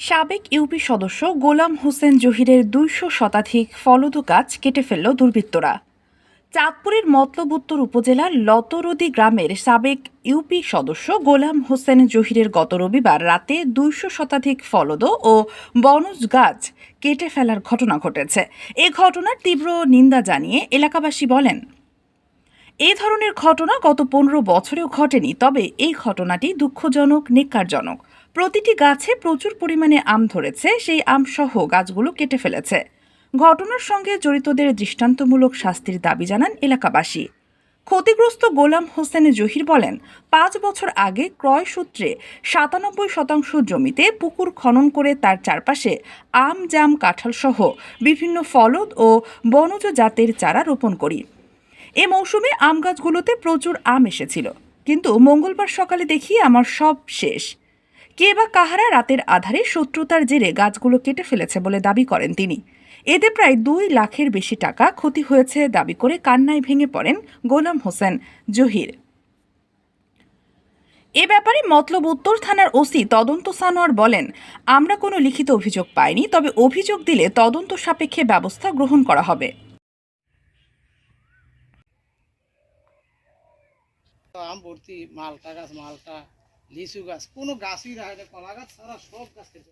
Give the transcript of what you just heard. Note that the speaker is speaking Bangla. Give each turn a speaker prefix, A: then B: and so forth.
A: সাবেক ইউপি সদস্য গোলাম হোসেন জহিরের দুইশো শতাধিক ফলদ গাছ কেটে ফেলল দুর্বৃত্তরা। চাঁদপুরের মতলব উত্তর উপজেলার লতরদি গ্রামের সাবেক ইউপি সদস্য গোলাম হোসেন জহিরের গত রবিবার রাতে দুইশো শতাধিক ফলদ ও বনজ গাছ কেটে ফেলার ঘটনা ঘটেছে। এ ঘটনার তীব্র নিন্দা জানিয়ে এলাকাবাসী বলেন এ ধরনের ঘটনা গত পনেরো বছরেও ঘটেনি, তবে এই ঘটনাটি দুঃখজনক, নিকারজনক। প্রতিটি গাছে প্রচুর পরিমাণে আম ধরেছে, সেই আম সহ গাছগুলো কেটে ফেলেছে। ঘটনার সঙ্গে জড়িতদের দৃষ্টান্তমূলক শাস্তির দাবি জানান এলাকাবাসী। ক্ষতিগ্রস্ত গোলাম হোসেন জহির বলেন, পাঁচ বছর আগে ক্রয় সূত্রে সাতানব্বই শতাংশ জমিতে পুকুর খনন করে তার চারপাশে আম, জাম কাঁঠালসহ বিভিন্ন ফলদ ও বনজ জাতের চারা রোপণ করি। এ মৌসুমে আম গাছগুলোতে প্রচুর আম এসেছিল। কিন্তু মঙ্গলবার সকালে দেখি আমার সব শেষ। কে বা কাহারা রাতের আধারে শত্রুতার জেরে গাছগুলো কেটে ফেলেছে বলে দাবি করেন তিনি। এতে প্রায় দুই লাখের বেশি টাকা ক্ষতি হয়েছে দাবি করে কান্নায় ভেঙে পড়েন গোলাম হোসেন জহির। এ ব্যাপারে মতলব উত্তর থানার ওসি তদন্ত সানোয়ার বলেন, আমরা কোনো লিখিত অভিযোগ পাইনি, তবে অভিযোগ দিলে তদন্ত সাপেক্ষে ব্যবস্থা গ্রহণ করা হবে।
B: আম ভর্তি, মালটা গাছ, মালটা, লিচু গাছ, কোনো গাছই রাখে কলা গাছ ছাড়া সব গাছ